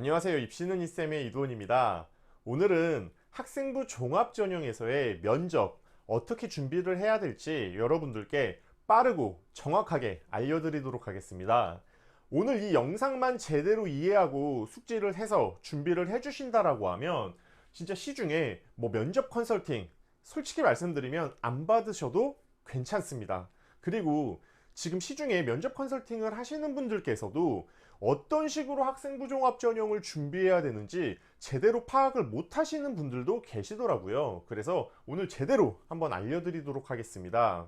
안녕하세요. 입시는 이쌤의 이도원입니다. 오늘은 학생부 종합전형에서의 면접 어떻게 준비를 해야 될지 여러분들께 빠르고 정확하게 알려드리도록 하겠습니다. 오늘 이 영상만 제대로 이해하고 숙지를 해서 준비를 해주신다라고 하면 진짜 시중에 뭐 면접 컨설팅 솔직히 말씀드리면 안 받으셔도 괜찮습니다. 그리고 지금 시중에 면접 컨설팅을 하시는 분들께서도 어떤 식으로 학생부 종합 전형을 준비해야 되는지 제대로 파악을 못 하시는 분들도 계시더라고요. 그래서 오늘 제대로 한번 알려드리도록 하겠습니다.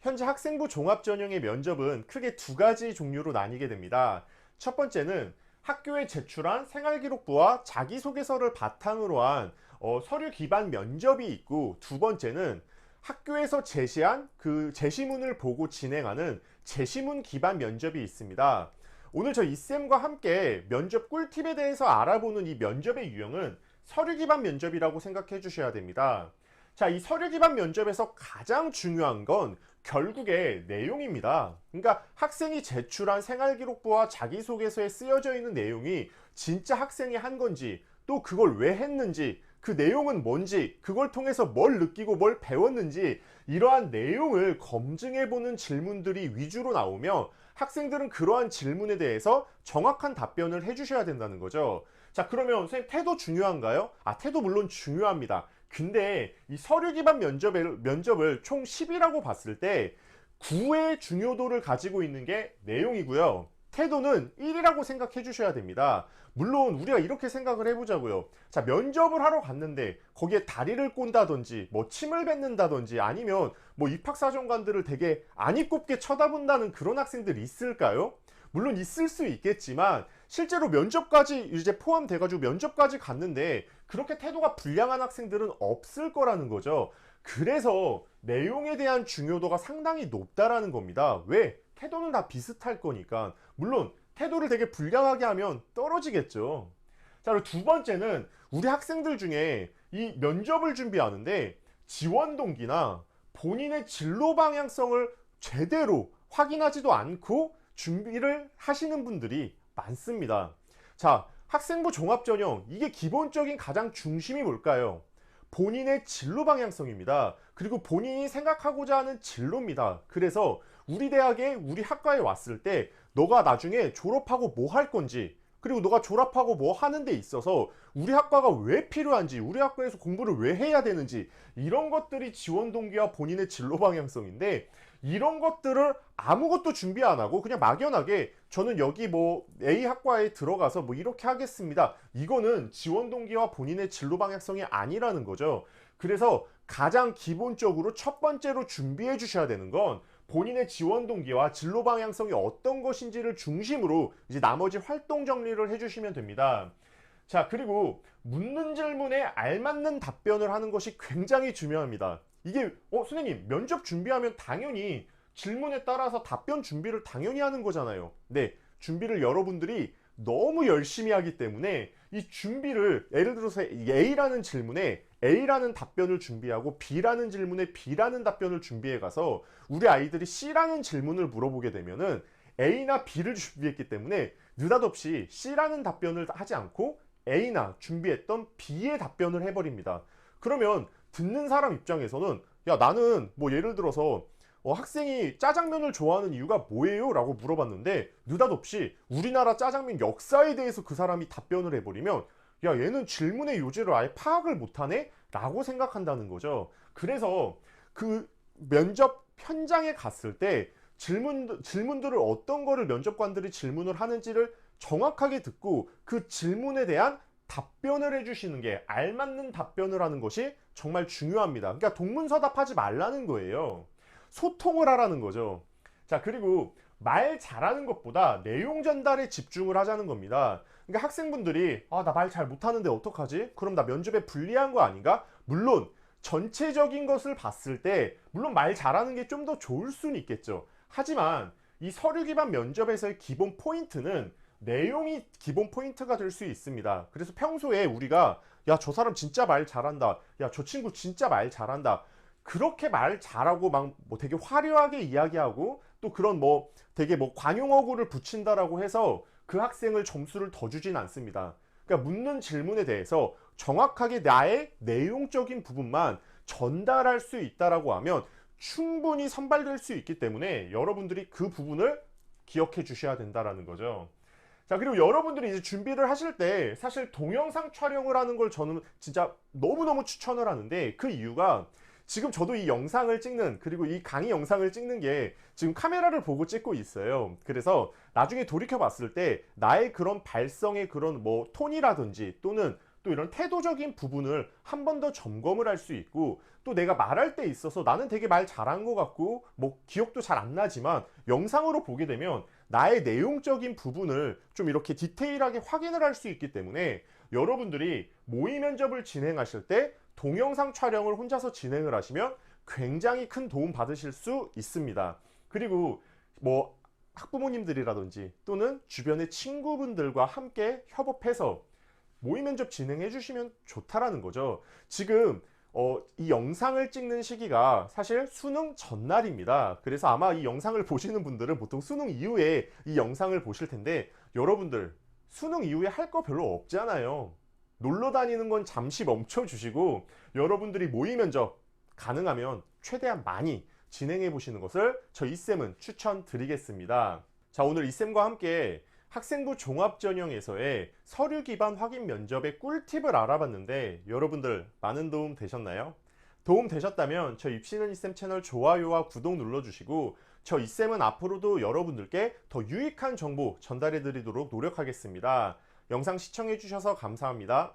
현재 학생부 종합 전형의 면접은 크게 두 가지 종류로 나뉘게 됩니다. 첫 번째는 학교에 제출한 생활기록부와 자기소개서를 바탕으로 한 어, 서류 기반 면접이 있고 두 번째는 학교에서 제시한 그 제시문을 보고 진행하는 제시문 기반 면접이 있습니다. 오늘 저 이쌤과 함께 면접 꿀팁에 대해서 알아보는 이 면접의 유형은 서류 기반 면접이라고 생각해 주셔야 됩니다. 자, 이 서류 기반 면접에서 가장 중요한 건 결국에 내용입니다. 그러니까 학생이 제출한 생활기록부와 자기소개서에 쓰여져 있는 내용이 진짜 학생이 한 건지 또 그걸 왜 했는지 그 내용은 뭔지 그걸 통해서 뭘 느끼고 뭘 배웠는지 이러한 내용을 검증해 보는 질문들이 위주로 나오며 학생들은 그러한 질문에 대해서 정확한 답변을 해 주셔야 된다는 거죠. 자, 그러면 선생님 태도 중요한가요? 아, 태도 물론 중요합니다. 근데 이 서류 기반 면접을, 면접을 총 10이라고 봤을 때 9의 중요도를 가지고 있는 게 내용이고요. 태도는 1이라고 생각해 주셔야 됩니다. 물론 우리가 이렇게 생각을 해보자고요. 자, 면접을 하러 갔는데 거기에 다리를 꼰다든지 뭐 침을 뱉는다든지 아니면 뭐 입학사정관들을 되게 안입곱게 쳐다본다는 그런 학생들이 있을까요? 물론 있을 수 있겠지만 실제로 면접까지 이제 포함돼가지고 면접까지 갔는데 그렇게 태도가 불량한 학생들은 없을 거라는 거죠. 그래서 내용에 대한 중요도가 상당히 높다라는 겁니다. 왜? 태도는 다 비슷할 거니까. 물론 태도를 되게 불량하게 하면 떨어지겠죠. 자, 그리고 두 번째는 우리 학생들 중에 이 면접을 준비하는데 지원 동기나 본인의 진로 방향성을 제대로 확인하지도 않고 준비를 하시는 분들이 많습니다. 자, 학생부 종합전형, 이게 기본적인 가장 중심이 뭘까요? 본인의 진로 방향성입니다. 그리고 본인이 생각하고자 하는 진로입니다. 그래서 우리 대학에 우리 학과에 왔을 때 너가 나중에 졸업하고 뭐 할 건지 그리고 너가 졸업하고 뭐 하는 데 있어서 우리 학과가 왜 필요한지 우리 학과에서 공부를 왜 해야 되는지 이런 것들이 지원 동기와 본인의 진로 방향성인데 이런 것들을 아무것도 준비 안 하고 그냥 막연하게 저는 여기 뭐 A 학과에 들어가서 뭐 이렇게 하겠습니다. 이거는 지원 동기와 본인의 진로 방향성이 아니라는 거죠. 그래서 가장 기본적으로 첫 번째로 준비해 주셔야 되는 건 본인의 지원 동기와 진로 방향성이 어떤 것인지를 중심으로 이제 나머지 활동 정리를 해주시면 됩니다. 자, 그리고 묻는 질문에 알맞는 답변을 하는 것이 굉장히 중요합니다. 이게, 어, 선생님, 면접 준비하면 당연히 질문에 따라서 답변 준비를 당연히 하는 거잖아요. 네, 준비를 여러분들이 너무 열심히 하기 때문에 이 준비를 예를 들어서 A라는 질문에 A라는 답변을 준비하고 B라는 질문에 B라는 답변을 준비해 가서 우리 아이들이 C라는 질문을 물어보게 되면은 A나 B를 준비했기 때문에 느닷없이 C라는 답변을 하지 않고 A나 준비했던 B의 답변을 해버립니다. 그러면 듣는 사람 입장에서는 야 나는 뭐 예를 들어서 어, 학생이 짜장면을 좋아하는 이유가 뭐예요? 라고 물어봤는데 느닷없이 우리나라 짜장면 역사에 대해서 그 사람이 답변을 해버리면 야 얘는 질문의 요지를 아예 파악을 못하네? 라고 생각한다는 거죠. 그래서 그 면접 현장에 갔을 때 질문, 질문들을 어떤 거를 면접관들이 질문을 하는지를 정확하게 듣고 그 질문에 대한 답변을 해주시는 게 알맞는 답변을 하는 것이 정말 중요합니다. 그러니까 동문서답하지 말라는 거예요. 소통을 하라는 거죠. 자, 그리고 말 잘하는 것보다 내용 전달에 집중을 하자는 겁니다. 그러니까 학생분들이 아, 나 말 잘 못하는데 어떡하지? 그럼 나 면접에 불리한 거 아닌가? 물론 전체적인 것을 봤을 때 물론 말 잘하는 게 좀 더 좋을 수는 있겠죠. 하지만 이 서류 기반 면접에서의 기본 포인트는 내용이 기본 포인트가 될 수 있습니다. 그래서 평소에 우리가 야, 저 사람 진짜 말 잘한다. 야, 저 친구 진짜 말 잘한다. 그렇게 말 잘하고 막 뭐 되게 화려하게 이야기하고 또 그런 뭐 되게 뭐 관용어구를 붙인다라고 해서 그 학생을 점수를 더 주진 않습니다. 그러니까 묻는 질문에 대해서 정확하게 나의 내용적인 부분만 전달할 수 있다라고 하면 충분히 선발될 수 있기 때문에 여러분들이 그 부분을 기억해 주셔야 된다라는 거죠. 자, 그리고 여러분들이 이제 준비를 하실 때 사실 동영상 촬영을 하는 걸 저는 진짜 너무너무 추천을 하는데 그 이유가 지금 저도 이 영상을 찍는 그리고 이 강의 영상을 찍는 게 지금 카메라를 보고 찍고 있어요. 그래서 나중에 돌이켜 봤을 때 나의 그런 발성의 그런 뭐 톤이라든지 또는 또 이런 태도적인 부분을 한 번 더 점검을 할 수 있고 또 내가 말할 때 있어서 나는 되게 말 잘한 것 같고 뭐 기억도 잘 안 나지만 영상으로 보게 되면 나의 내용적인 부분을 좀 이렇게 디테일하게 확인을 할 수 있기 때문에 여러분들이 모의 면접을 진행하실 때 동영상 촬영을 혼자서 진행을 하시면 굉장히 큰 도움 받으실 수 있습니다. 그리고 뭐 학부모님들이라든지 또는 주변의 친구분들과 함께 협업해서 모의 면접 진행해 주시면 좋다라는 거죠. 지금 어, 이 영상을 찍는 시기가 사실 수능 전날입니다. 그래서 아마 이 영상을 보시는 분들은 보통 수능 이후에 이 영상을 보실 텐데 여러분들 수능 이후에 할 거 별로 없잖아요. 놀러 다니는 건 잠시 멈춰 주시고 여러분들이 모의 면접 가능하면 최대한 많이 진행해 보시는 것을 저 이쌤은 추천드리겠습니다. 자, 오늘 이쌤과 함께 학생부 종합전형에서의 서류 기반 확인 면접의 꿀팁을 알아봤는데 여러분들 많은 도움 되셨나요? 도움 되셨다면 저 입시는 이쌤 채널 좋아요와 구독 눌러주시고 저 이쌤은 앞으로도 여러분들께 더 유익한 정보 전달해 드리도록 노력하겠습니다. 영상 시청해 주셔서 감사합니다.